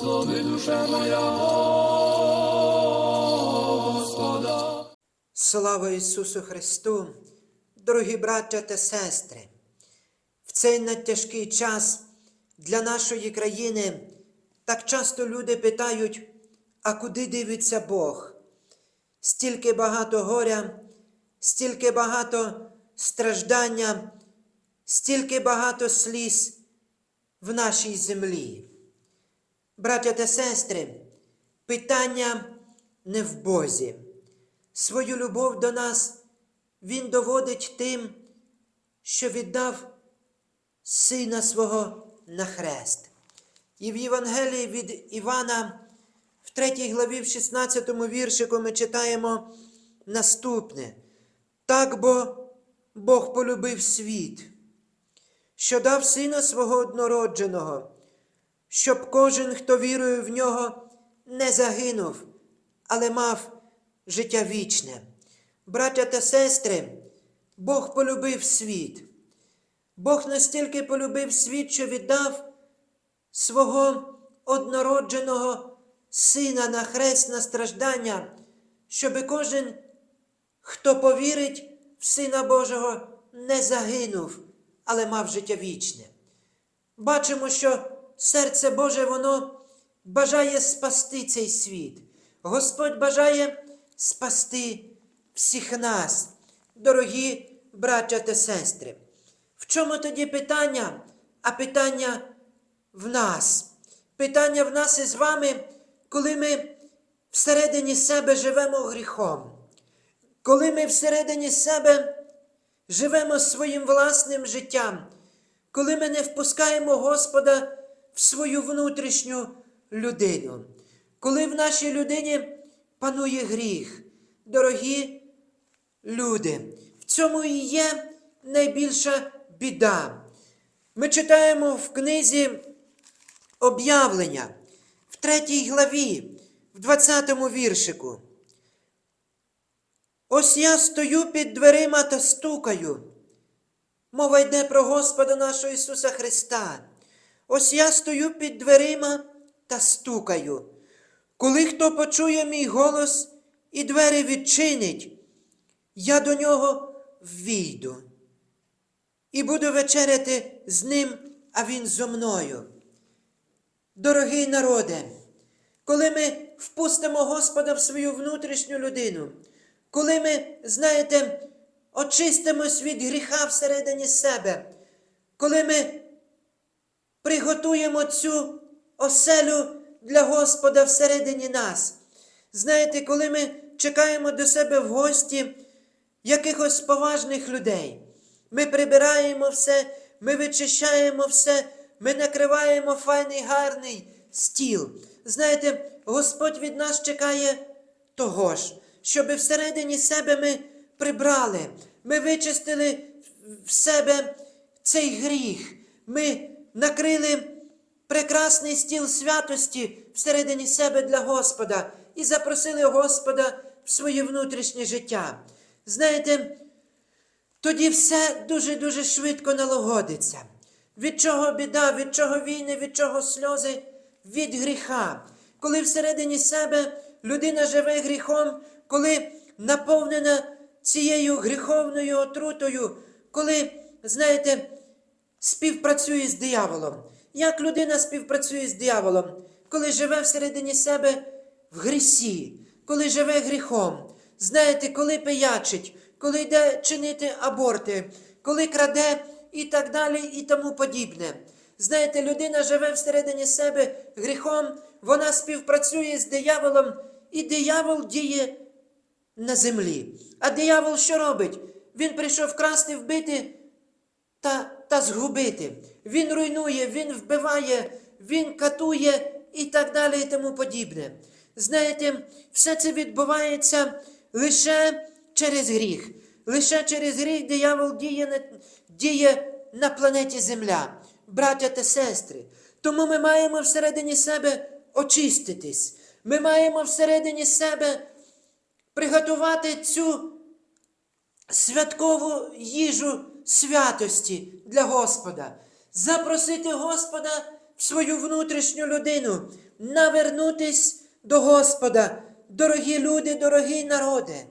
Благослови душа моя Господа. Слава Ісусу Христу, дорогі браття та сестри! В цей надтяжкий час для нашої країни так часто люди питають, а куди дивиться Бог? Стільки багато горя, стільки багато страждання, стільки багато сліз в нашій землі. Браття та сестри, питання не в Бозі. Свою любов до нас Він доводить тим, що віддав Сина свого на хрест. І в Євангелії від Івана, в 3 главі, в 16 віршику, ми читаємо наступне. Так бо Бог полюбив світ, що дав Сина свого однородженого, щоб кожен, хто вірує в нього, не загинув, але мав життя вічне. Браття та сестри, Бог полюбив світ. Бог настільки полюбив світ, що віддав свого однородженого Сина на хрест на страждання, щоби кожен, хто повірить в Сина Божого, не загинув, але мав життя вічне. Бачимо, що серце Боже, воно бажає спасти цей світ. Господь бажає спасти всіх нас, дорогі браття та сестри. В чому тоді питання? А питання в нас. Питання в нас із вами, коли ми всередині себе живемо гріхом, коли ми всередині себе живемо своїм власним життям, коли ми не впускаємо Господа свою внутрішню людину, коли в нашій людині панує гріх, дорогі люди, в цьому і є найбільша біда. Ми читаємо в книзі об'явлення в третій главі, в 20 віршику. Ось я стою під дверима та стукаю. Мова йде про Господа нашого Ісуса Христа. Ось я стою під дверима та стукаю. Коли хто почує мій голос і двері відчинить, я до нього ввійду і буду вечеряти з ним, а він зо мною. Дорогий народе, коли ми впустимо Господа в свою внутрішню людину, коли ми, знаєте, очистимось від гріха всередині себе, коли ми приготуємо цю оселю для Господа всередині нас. Знаєте, коли ми чекаємо до себе в гості якихось поважних людей, ми прибираємо все, ми вичищаємо все, ми накриваємо файний гарний стіл. Знаєте, Господь від нас чекає того ж, щоби всередині себе ми прибрали, ми вичистили в себе цей гріх, ми накрили прекрасний стіл святості всередині себе для Господа і запросили Господа в своє внутрішнє життя. Знаєте, тоді все дуже-дуже швидко налагодиться. Від чого біда, від чого війни, від чого сльози? Від гріха. Коли всередині себе людина живе гріхом, коли наповнена цією гріховною отрутою, коли, знаєте, співпрацює з дияволом. Як людина співпрацює з дияволом, коли живе всередині себе в грісі, коли живе гріхом, знаєте, коли пиячить, коли йде чинити аборти, коли краде і так далі, і тому подібне. Знаєте, людина живе всередині себе гріхом, вона співпрацює з дияволом, і диявол діє на землі. А диявол що робить? Він прийшов красти, вбити та, та згубити. Він руйнує, він вбиває, він катує і так далі, і тому подібне. Знаєте, все це відбувається лише через гріх. Лише через гріх диявол діє на, діє на планеті Земля, браття та сестри. Тому ми маємо всередині себе очиститись. Ми маємо всередині себе приготувати цю святкову їжу святості для Господа, запросити Господа в свою внутрішню людину, навернутись до Господа, дорогі люди, дорогі народи.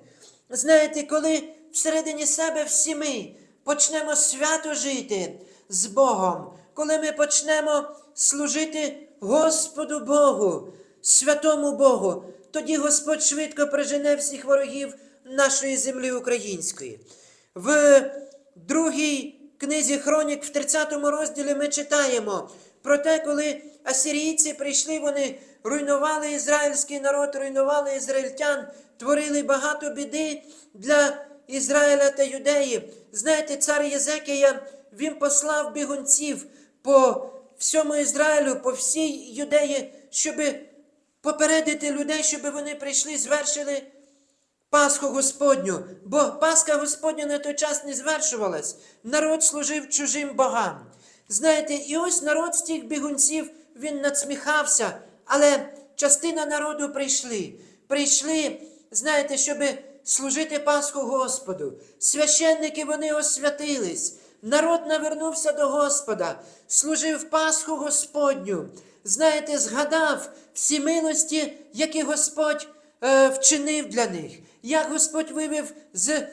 Знаєте, коли всередині себе всі ми почнемо свято жити з Богом, коли ми почнемо служити Господу Богу, святому Богу, тоді Господь швидко прижене всіх ворогів нашої землі української. В другій книзі Хронік, в 30 розділі, ми читаємо про те, коли асирійці прийшли, вони руйнували ізраїльський народ, руйнували ізраїльтян, творили багато біди для Ізраїля та юдеї. Знаєте, цар Єзекія, він послав бігунців по всьому Ізраїлю, по всій юдеї, щоб попередити людей, щоб вони прийшли, звершили Пасху Господню, бо Пасха Господня на той час не звершувалась. Народ служив чужим богам. Знаєте, і ось народ з тих бігунців він надсміхався, але частина народу прийшли. Прийшли, знаєте, щоб служити Пасху Господу. Священники вони освятились. Народ навернувся до Господа, служив Пасху Господню. Знаєте, згадав всі милості, які Господь е, вчинив для них, як Господь вивів з е,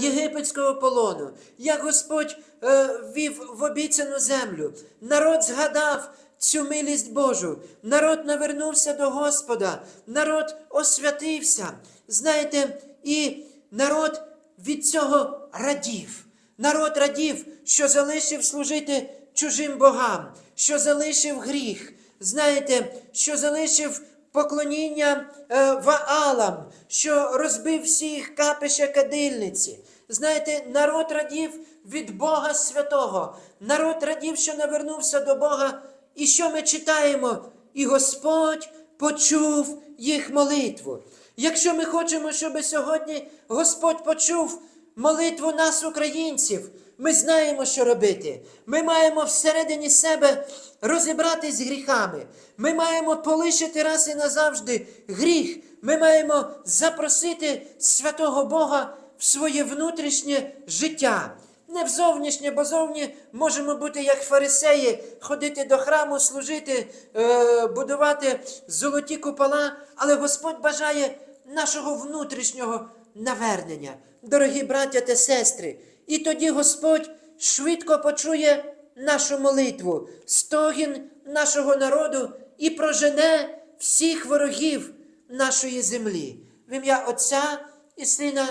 єгипетського полону, як Господь е, ввів в обіцяну землю. Народ згадав цю милість Божу. Народ навернувся до Господа, народ освятився. Знаєте, і народ від цього радів. Народ радів, що залишив служити чужим богам, що залишив гріх. Знаєте, що залишив поклоніння е, Ваалам, що розбив всіх капища кадильниці. Знаєте, народ радів від Бога Святого. Народ радів, що навернувся до Бога. І що ми читаємо? І Господь почув їх молитву. Якщо ми хочемо, щоб сьогодні Господь почув молитву нас, українців, ми знаємо, що робити. Ми маємо всередині себе розібратись з гріхами. Ми маємо полишити раз і назавжди гріх. Ми маємо запросити святого Бога в своє внутрішнє життя. Не в зовнішнє, бо зовні можемо бути як фарисеї, ходити до храму, служити, е, будувати золоті купола, але Господь бажає нашого внутрішнього навернення, дорогі браття та сестри. І тоді Господь швидко почує нашу молитву, стогін нашого народу і прожене всіх ворогів нашої землі. В ім'я Отця і Сина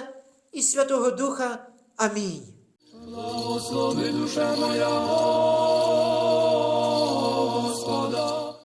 і Святого Духа. Амінь. Благослови душа моя